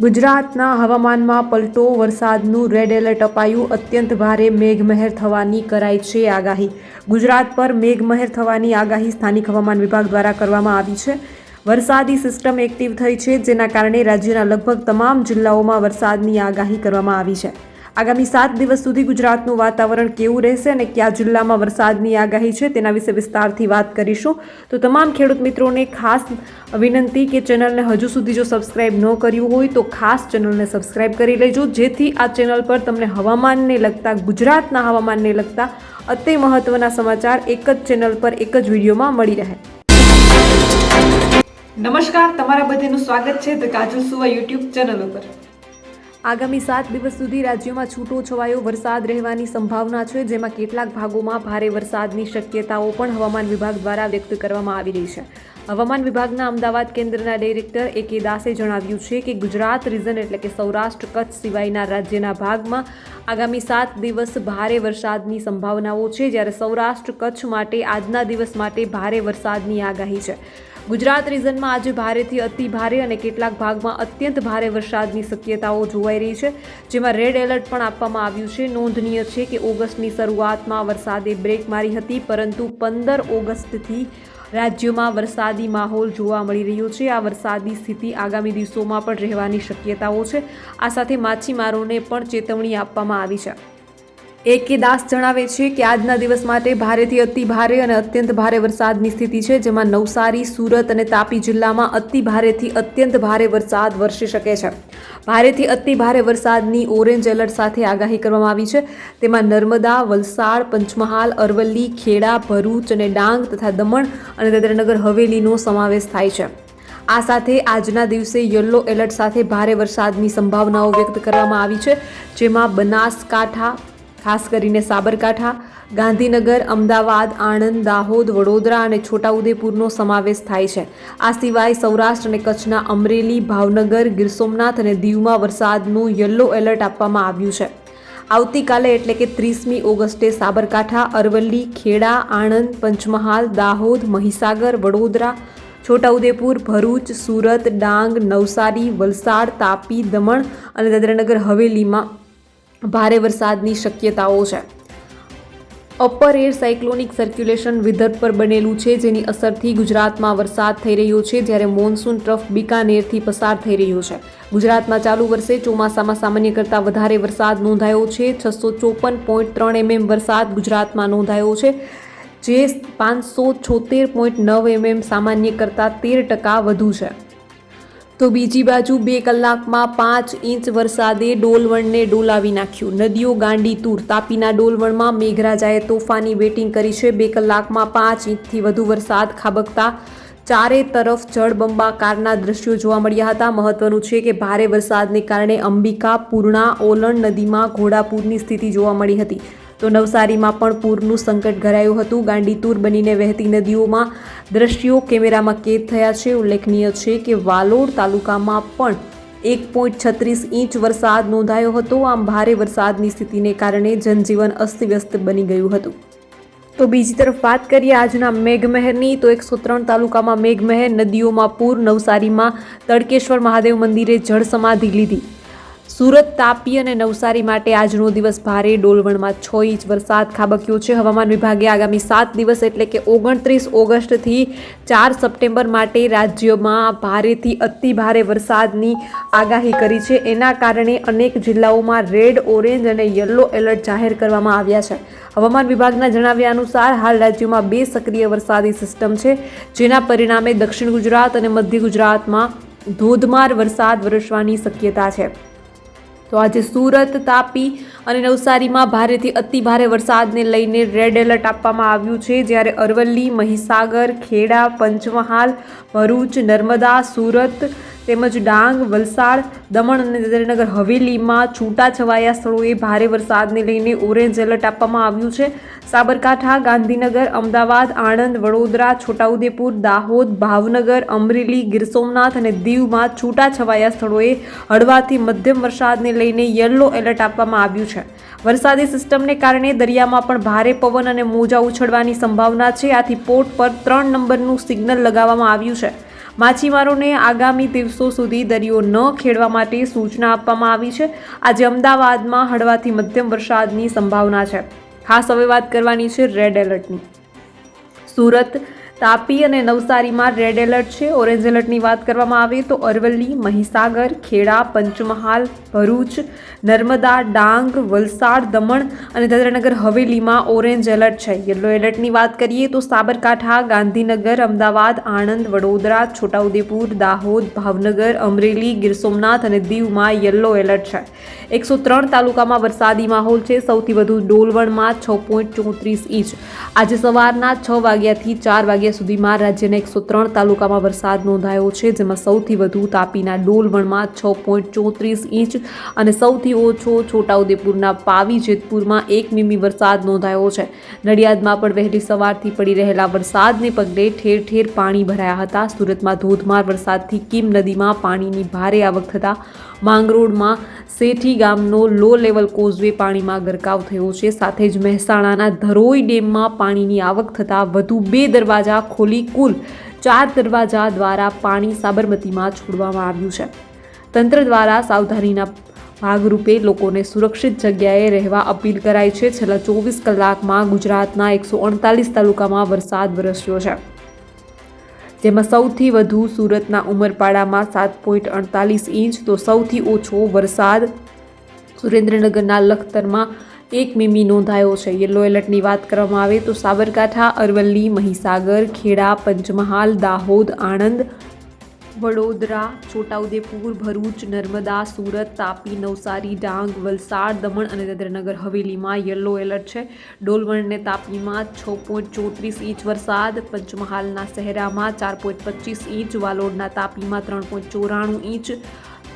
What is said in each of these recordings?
ગુજરાતના હવામાનમાં પલટો, વરસાદનું રેડ એલર્ટ અપાયું. અત્યંત ભારે મેઘમહેર થવાની કરાઈ છે આગાહી. ગુજરાત પર મેઘમહેર થવાની આગાહી સ્થાનિક હવામાન વિભાગ દ્વારા કરવામાં આવી છે. વરસાદી સિસ્ટમ એક્ટિવ થઈ છે, જેના કારણે રાજ્યના લગભગ તમામ જિલ્લાઓમાં વરસાદની આગાહી કરવામાં આવી છે. આગામી સાત દિવસ સુધી ગુજરાતનું વાતાવરણ કેવું રહેશે અને કયા જિલ્લામાં વરસાદની આગાહી છે તેના વિશે વિસ્તારથી વાત કરીશું. તો તમામ ખેડૂત મિત્રોને ખાસ વિનંતી કે ચેનલને હજુ સુધી જો સબસ્ક્રાઇબ ન કર્યું હોય તો ખાસ ચેનલને સબસ્ક્રાઇબ કરી લેજો. જેથી આ ચેનલ પર તમને હવામાનને લગતા, ગુજરાતના હવામાનને લગતા અતિ મહત્વના સમાચાર એક જ ચેનલ પર એક જ વિડીયોમાં મળી રહે. નમસ્કાર, તમારા બધાનું સ્વાગત છે ધ કાજલ સુવા યુટ્યુબ ચેનલ ઉપર. આગામી સાત દિવસ સુધી રાજ્યમાં છૂટો છવાયો વરસાદ રહેવાની સંભાવના છે, જેમાં કેટલાક ભાગોમાં ભારે વરસાદની શક્યતાઓ પણ હવામાન વિભાગ દ્વારા વ્યક્ત કરવામાં આવી રહી છે. હવામાન વિભાગના અમદાવાદ કેન્દ્રના ડાયરેક્ટર એ કે દાસે જણાવ્યું છે કે ગુજરાત રિઝન એટલે કે સૌરાષ્ટ્ર કચ્છ સિવાયના રાજ્યના ભાગમાં આગામી સાત દિવસ ભારે વરસાદની સંભાવનાઓ છે, જ્યારે સૌરાષ્ટ્ર કચ્છ માટે આજના દિવસ માટે ભારે વરસાદની આગાહી છે. ગુજરાત રિઝનમાં આજે ભારેથી અતિ ભારે અને કેટલાક ભાગમાં અત્યંત ભારે વરસાદની શક્યતાઓ જોવાઈ રહી છે, જેમાં રેડ એલર્ટ પણ આપવામાં આવ્યું છે. નોંધનીય છે કે ઓગસ્ટની શરૂઆતમાં વરસાદે બ્રેક મારી હતી, પરંતુ પંદર ઓગસ્ટથી રાજ્યમાં વરસાદી માહોલ જોવા મળી રહ્યો છે. આ વરસાદી સ્થિતિ આગામી દિવસોમાં પણ રહેવાની શક્યતાઓ છે. આ સાથે માછીમારોને પણ ચેતવણી આપવામાં આવી છે. એ દાસ જણાવે છે કે આજના દિવસ માટે ભારેથી અતિ ભારે અને અત્યંત ભારે વરસાદની સ્થિતિ છે, જેમાં નવસારી, સુરત અને તાપી જિલ્લામાં અતિ ભારેથી અત્યંત ભારે વરસાદ વરસી શકે છે. ભારેથી અતિ ભારે વરસાદની ઓરેન્જ એલર્ટ સાથે આગાહી કરવામાં આવી છે. તેમાં નર્મદા, વલસાડ, પંચમહાલ, અરવલ્લી, ખેડા, ભરૂચ અને ડાંગ તથા દમણ અને દાદરાનગર હવેલીનો સમાવેશ થાય છે. આ સાથે આજના દિવસે યલો એલર્ટ સાથે ભારે વરસાદની સંભાવનાઓ વ્યક્ત કરવામાં આવી છે, જેમાં બનાસકાંઠા ખાસ કરીને સાબરકાંઠા, ગાંધીનગર, અમદાવાદ, આણંદ, દાહોદ, વડોદરા અને છોટાઉદેપુરનો સમાવેશ થાય છે. આ સિવાય સૌરાષ્ટ્ર અને કચ્છના અમરેલી, ભાવનગર, ગીર સોમનાથ અને દીવમાં વરસાદનું યલો એલર્ટ આપવામાં આવ્યું છે. આવતીકાલે એટલે કે ત્રીસમી ઓગસ્ટે સાબરકાંઠા, અરવલ્લી, ખેડા, આણંદ, પંચમહાલ, દાહોદ, મહીસાગર, વડોદરા, છોટાઉદેપુર, ભરૂચ, સુરત, ડાંગ, નવસારી, વલસાડ, તાપી, દમણ અને દાદરાનગર હવેલીમાં ભારે વરસાદની શક્યતાઓ છે. Upper air cyclonic circulation Vidarbha પર બનેલું છે, જેની અસરથી ગુજરાતમાં વરસાદ થઈ રહ્યો છે, જ્યારે મોન્સૂન ટ્રફ બિકાનેરથી પસાર થઈ રહ્યો છે. ગુજરાતમાં ચાલુ વર્ષે ચોમાસામાં સામાન્ય કરતાં વધારે વરસાદ નોંધાયો છે, છસો ચોપન પોઈન્ટ ત્રણ એમએમ વરસાદ ગુજરાતમાં નોંધાયો છે, જે પાંચસો છોતેર પોઈન્ટ નવ એમએમ સામાન્ય કરતાં તેર ટકા વધુ છે. તો બીજી બાજુ બે કલાકમાં પાંચ ઇંચ વરસાદે ડોલવણને ડોલાવી નાખ્યું. નદીઓ ગાંડી તૂર. તાપીના ડોલવણમાં મેઘરાજાએ તોફાની બેટિંગ કરી છે. બે કલાકમાં પાંચ ઇંચથી વધુ વરસાદ ખાબકતા ચારે તરફ જળબંબાકારના દ્રશ્યો જોવા મળ્યા હતા. મહત્વનું છે કે ભારે વરસાદને કારણે અંબિકા, પૂર્ણા, ઓલણ નદીમાં ઘોડાપૂરની સ્થિતિ જોવા મળી હતી. તો નવસારીમાં પણ પૂરનું સંકટ ઘરાયું હતું. ગાંડીતુર બનીને વહેતી નદીઓમાં દ્રશ્યો કેમેરામાં કેદ થયા છે. ઉલ્લેખનીય છે કે વાલોડ તાલુકામાં પણ એક પોઈન્ટ છત્રીસ ઇંચ વરસાદ નોંધાયો હતો. આમ ભારે વરસાદની સ્થિતિને કારણે જનજીવન અસ્તવ્યસ્ત બની ગયું હતું. તો બીજી તરફ વાત કરીએ આજના મેઘમહેરની, તો એકસો ત્રણ તાલુકામાં મેઘમહેર, નદીઓમાં પૂર, નવસારીમાં તડકેશ્વર મહાદેવ મંદિરે જળ સમાધિ લીધી. સુરત તાપી અને નવસારી માટે આજનો દિવસ ભારે ડોલવણમાં છ ઇંચ વરસાદ ખાબક્યો છે. હવામાન વિભાગે આગામી સાત દિવસ એટલે કે ઓગણત્રીસ ઓગસ્ટથી ચાર સપ્ટેમ્બર માટે રાજ્યમાં ભારેથી અતિ ભારે વરસાદની આગાહી કરી છે. એના કારણે અનેક જિલ્લાઓમાં રેડ, ઓરેન્જ અને યલો એલર્ટ જાહેર કરવામાં આવ્યા છે. હવામાન વિભાગના જણાવ્યા અનુસાર હાલ રાજ્યમાં બે સક્રિય વરસાદી સિસ્ટમ છે, જેના પરિણામે દક્ષિણ ગુજરાત અને મધ્ય ગુજરાતમાં ધોધમાર વરસાદ વરસવાની શક્યતા છે. તો આજે સુરત તાપી અને નવસારીમાં ભારેથી અતિ ભારે વરસાદને લઈને રેડ એલર્ટ આપવામાં આવ્યું છે. જ્યારે અરવલ્લી, મહીસાગર, ખેડા, પંચમહાલ, ભરૂચ, નર્મદા, સુરત તેમજ ડાંગ, વલસાડ, દમણ અને દાદરાનગર હવેલીમાં છૂટાછવાયા સ્થળોએ ભારે વરસાદને લઈને ઓરેન્જ એલર્ટ આપવામાં આવ્યું છે. સાબરકાંઠા, ગાંધીનગર, અમદાવાદ, આણંદ, વડોદરા, છોટાઉદેપુર, દાહોદ, ભાવનગર, અમરેલી, ગીર સોમનાથ અને દીવમાં છૂટાછવાયા સ્થળોએ હળવાથી મધ્યમ વરસાદને લઈને યલો એલર્ટ આપવામાં આવ્યું છે. વરસાદી સિસ્ટમને કારણે દરિયામાં પણ ભારે પવન અને મોજા ઉછળવાની સંભાવના છે. આથી પોર્ટ પર ત્રણ નંબરનું સિગ્નલ લગાવવામાં આવ્યું છે. માછીમારોને આગામી દિવસો સુધી દરિયો ન ખેડવા માટે સૂચના આપવામાં આવી છે. આજે અમદાવાદમાં હળવાથી મધ્યમ વરસાદની સંભાવના છે. ખાસ હવે વાત કરવાની છે રેડ એલર્ટની સુરત તાપી અને નવસારીમાં રેડ એલર્ટ છે. ઓરેન્જ એલર્ટની વાત કરવામાં આવે તો અરવલ્લી, મહીસાગર, ખેડા, પંચમહાલ, ભરૂચ, નર્મદા, ડાંગ, વલસાડ, દમણ અને દાદરાનગર હવેલીમાં ઓરેન્જ એલર્ટ છે. યલો એલર્ટની વાત કરીએ તો સાબરકાંઠા, ગાંધીનગર, અમદાવાદ, આણંદ, વડોદરા, છોટાઉદેપુર, દાહોદ, ભાવનગર, અમરેલી, ગીર સોમનાથ અને દીવમાં યલો એલર્ટ છે. એકસો ત્રણ તાલુકામાં વરસાદી માહોલ છે. સૌથી વધુ ડોલવણમાં છ પોઈન્ટ ચોત્રીસ ઇંચ. આજે સવારના છ વાગ્યાથી ચાર વાગ્યા સુધીમાં રાજ્યના એકસો ત્રણ તાલુકામાં વરસાદ નોંધાયો છે, જેમાં સૌથી વધુ તાપીના ડોલવણમાં છ પોઈન્ટ ચોત્રીસ ઇંચ અને સૌથી ઓછો છોટાઉદેપુરના પાવી જેતપુરમાં એક મીમી વરસાદ નોંધાયો છે. નડિયાદમાં પણ વહેલી સવારથી પડી રહેલા વરસાદને પગલે ઠેર ઠેર પાણી ભરાયા હતા. સુરતમાં ધોધમાર વરસાદથી કિમ નદીમાં પાણીની ભારે આવક થતાં માંગરોળમાં સેઠી ગામનો લો લેવલ કોઝવે પાણીમાં ગરકાવ થયો છે. સાથે જ મહેસાણાના ધરોઈ ડેમમાં પાણીની આવક થતાં વધુ બે દરવાજા ખોલી કુલ ચાર દરવાજા દ્વારા પાણી સાબરમતીમાં છોડવામાં આવ્યું છે. તંત્ર દ્વારા સાવધાનીના ભાગરૂપે લોકોને સુરક્ષિત જગ્યાએ રહેવા અપીલ કરાઈ છે. છેલ્લા ચોવીસ કલાકમાં ગુજરાતના એકસો અડતાલીસ તાલુકામાં વરસાદ વરસ્યો છે. જેમાં સૌથી વધુ સુરતના ઉમરપાડામાં સાત પોઈન્ટ અડતાલીસ ઇંચ, તો સૌથી ઓછો વરસાદ સુરેન્દ્રનગરના લખતરમાં એક મીમી નોંધાયો છે. યલો એલર્ટની વાત કરવામાં આવે તો સાબરકાંઠા, અરવલ્લી, મહીસાગર, ખેડા, પંચમહાલ, દાહોદ, આણંદ, વડોદરા, છોટાઉદેપુર, ભરૂચ, નર્મદા, સુરત, તાપી, નવસારી, ડાંગ, વલસાડ, દમણ અને દાદરાનગર. હવેલીમાં યલો એલર્ટ છે. ડોલવણ અને તાપીમાં છ પોઈન્ટ ચોત્રીસ ઇંચ વરસાદ. પંચમહાલના શહેરામાં ચાર પોઈન્ટ પચીસ ઇંચ. વાલોડના તાપીમાં ત્રણ પોઈન્ટ ચોરાણું ઇંચ.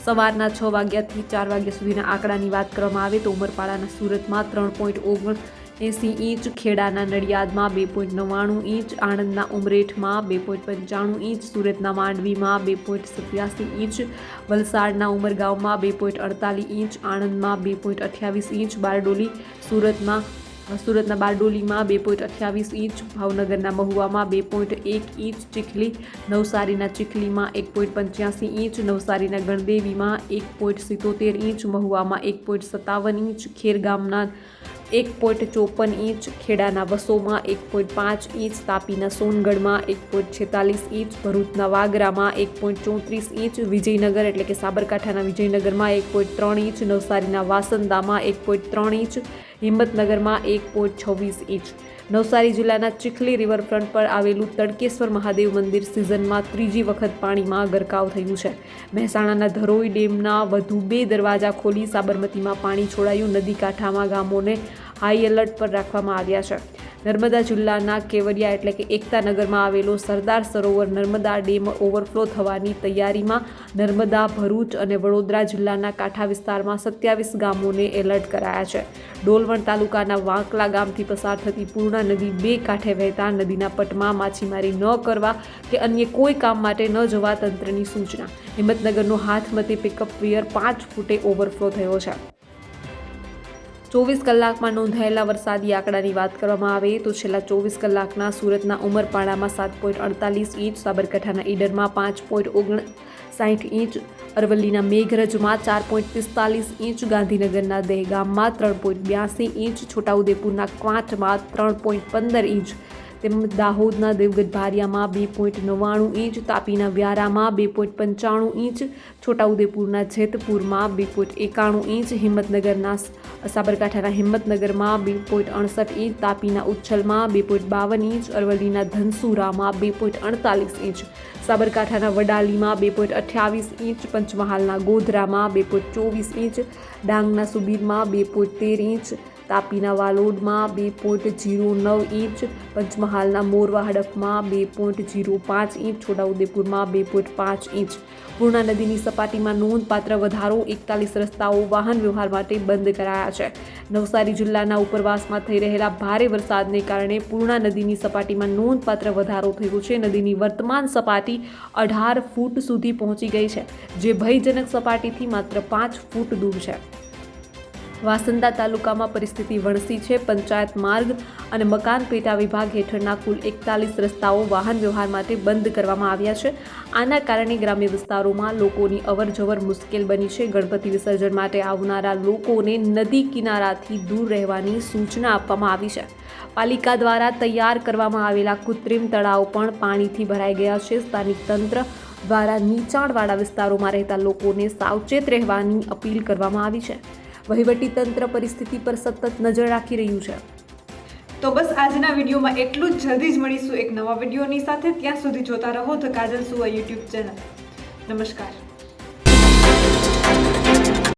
સવારના છ વાગ્યાથી ચાર વાગ્યા સુધીના આંકડાની વાત કરવામાં આવે તો ઉમરપાડાના સુરતમાં ત્રણ પોઈન્ટ ઓગણ એંસી ઇંચ, ખેડાના નડિયાદમાં બે પોઈન્ટ નવ્વાણું ઇંચ, આણંદના ઉમરેઠમાં બે પોઈન્ટ પંચાણું ઇંચ, સુરતના માંડવીમાં બે પોઈન્ટ સત્યાસી ઇંચ, વલસાડના ઉમરગાંવમાં બે પોઈન્ટ અડતાલીસ ઇંચ, આણંદમાં બે પોઈન્ટ અઠ્યાવીસ ઇંચ, બારડોલી સુરતમાં સુરતના બારડોલીમાં બે પોઈન્ટ અઠ્યાવીસ ઇંચ, ભાવનગરના મહુવામાં બે પોઈન્ટ એક ઇંચ, ચીખલી નવસારીના ચીખલીમાં એક પોઈન્ટ પંચ્યાસી ઇંચ, નવસારીના ગણદેવીમાં એક પોઈન્ટ સિત્તોતેર ઇંચ, મહુવામાં એક પોઈન્ટ સત્તાવન ઇંચ, ખેરગામના એક પોઈન્ટ ચોપન ઇંચ, ખેડાના વસોમાં એક પોઈન્ટ પાંચ ઇંચ, તાપીના સોનગઢમાં એક પોઈન્ટ છેતાલીસ ઇંચ, ભરૂચના વાગરામાં એક પોઈન્ટ ચોત્રીસ ઇંચ, વિજયનગર એટલે કે સાબરકાંઠાના વિજયનગરમાં એક પોઈન્ટ ત્રણ ઇંચ, નવસારીના વાસંદામાં એક પોઈન્ટ ત્રણ ઇંચ હિંમતનગરમાં એક પોઈન્ટ છવ્વીસ ઇંચ. નવસારી જિલ્લાના ચીખલી રિવરફ્રન્ટ પર આવેલું તડકેશ્વર મહાદેવ મંદિર સિઝનમાં ત્રીજી વખત પાણીમાં ગરકાવ થયું છે. મહેસાણાના ધરોઈ ડેમના વધુ બે દરવાજા ખોલી સાબરમતીમાં પાણી છોડાયું નદી કાંઠામાં ગામોને હાઈ એલર્ટ પર રાખવામાં આવ્યા છે. નર્મદા જિલ્લાના કેવડિયા એટલે કે એકતાનગરમાં આવેલો સરદાર સરોવર નર્મદા ડેમ ઓવરફ્લો થવાની તૈયારીમાં નર્મદા, ભરૂચ અને વડોદરા જિલ્લાના કાંઠા વિસ્તારમાં સત્યાવીસ ગામોને એલર્ટ કરાયા છે. ડોલવણ તાલુકાના વાંકલા ગામથી પસાર થતી પૂર્ણા નદી બે કાંઠે વહેતા નદીના પટમાં માછીમારી ન કરવા કે અન્ય કોઈ કામ માટે ન જવા તંત્રની સૂચના. હિંમતનગરનો હાથમતી પિકઅપ વિયર પાંચ ફૂટે ઓવરફ્લો થયો છે. ચોવીસ કલાકમાં નોંધાયેલા વરસાદી આંકડાની વાત કરવામાં આવે તો છેલ્લા ચોવીસ કલાકના સુરતના ઉમરપાડામાં સાત પોઈન્ટ અડતાલીસ ઇંચ, સાબરકાંઠાના ઈડરમાં પાંચ પોઈન્ટ ઓગણ સાઠ ઇંચ, અરવલ્લીના મેઘરજમાં ચાર પોઈન્ટ પિસ્તાલીસ ઇંચ, ગાંધીનગરના દહેગામમાં ત્રણ પોઈન્ટ બ્યાસી ઇંચ, છોટાઉદેપુરના ક્વાંટમાં ત્રણ પોઈન્ટ પંદર ઇંચ તેમજ દાહોદના દેવગઢ ભારિયામાં બે પોઈન્ટ નવ્વાણું ઇંચ, તાપીના વ્યારામાં બે પોઈન્ટ પંચાણું ઇંચ, છોટાઉદેપુરના જેતપુરમાં બે પોઈન્ટ એકાણું ઇંચ, હિંમતનગરના સાબરકાંઠાના હિંમતનગરમાં બે પોઈન્ટ અડસઠ ઇંચ, તાપીના ઉચ્છલમાં બે પોઈન્ટ બાવન ઇંચ, અરવલ્લીના ધનસુરામાં બે પોઈન્ટ અડતાલીસ ઇંચ, સાબરકાંઠાના વડાલીમાં બે પોઈન્ટ અઠ્યાવીસ ઇંચ, પંચમહાલના ગોધરામાં બે પોઈન્ટ ચોવીસ ઇંચ, ડાંગના સુબીરમાં બે પોઈન્ટ તેર ઇંચ તાપીના વાલોડમાં બે પોઈન્ટ જીરો નવ ઇંચ, પંચમહાલના મોરવા હડફમાં બે પોઈન્ટ જીરો પાંચ ઇંચ, છોટાઉદેપુરમાં બે પોઈન્ટ પાંચ ઇંચ. પૂર્ણા નદીની સપાટીમાં નોંધપાત્ર વધારો એકતાલીસ રસ્તાઓ વાહન વ્યવહાર માટે બંધ કરાયા છે. નવસારી જિલ્લાના ઉપરવાસમાં થઈ રહેલા ભારે વરસાદને કારણે પૂર્ણા નદીની સપાટીમાં નોંધપાત્ર વધારો થયો છે. નદીની વર્તમાન સપાટી અઢાર ફૂટ સુધી પહોંચી ગઈ છે, જે ભયજનક સપાટીથી માત્ર પાંચ ફૂટ દૂર છે. વાસંદા તાલુકામાં પરિસ્થિતિ વણસી છે. પંચાયત માર્ગ અને મકાન પેટા વિભાગ હેઠળના કુલ એકતાલીસ રસ્તાઓ વાહન વ્યવહાર માટે બંધ કરવામાં આવ્યા છે. આના કારણે ગ્રામ્ય વિસ્તારોમાં લોકોની અવરજવર મુશ્કેલ બની છે. ગણપતિ વિસર્જન માટે આવનારા લોકોને નદી કિનારાથી દૂર રહેવાની સૂચના આપવામાં આવી છે. પાલિકા દ્વારા તૈયાર કરવામાં આવેલા કૃત્રિમ તળાવ પણ પાણીથી ભરાઈ ગયા છે. સ્થાનિક તંત્ર દ્વારા નીચાણવાળા વિસ્તારોમાં રહેતા લોકોને સાવચેત રહેવાની અપીલ કરવામાં આવી છે. વહીવટી તંત્ર પરિસ્થિતિ પર સતત નજર રાખી રહ્યું છે. તો બસ આજના વિડીયોમાં એટલું જ. જલ્દી જ મળીશું એક નવા વિડીયોની સાથે. ત્યાં સુધી જોતા રહો ધ કાજલ સુવા યુટ્યુબ ચેનલ. નમસ્કાર.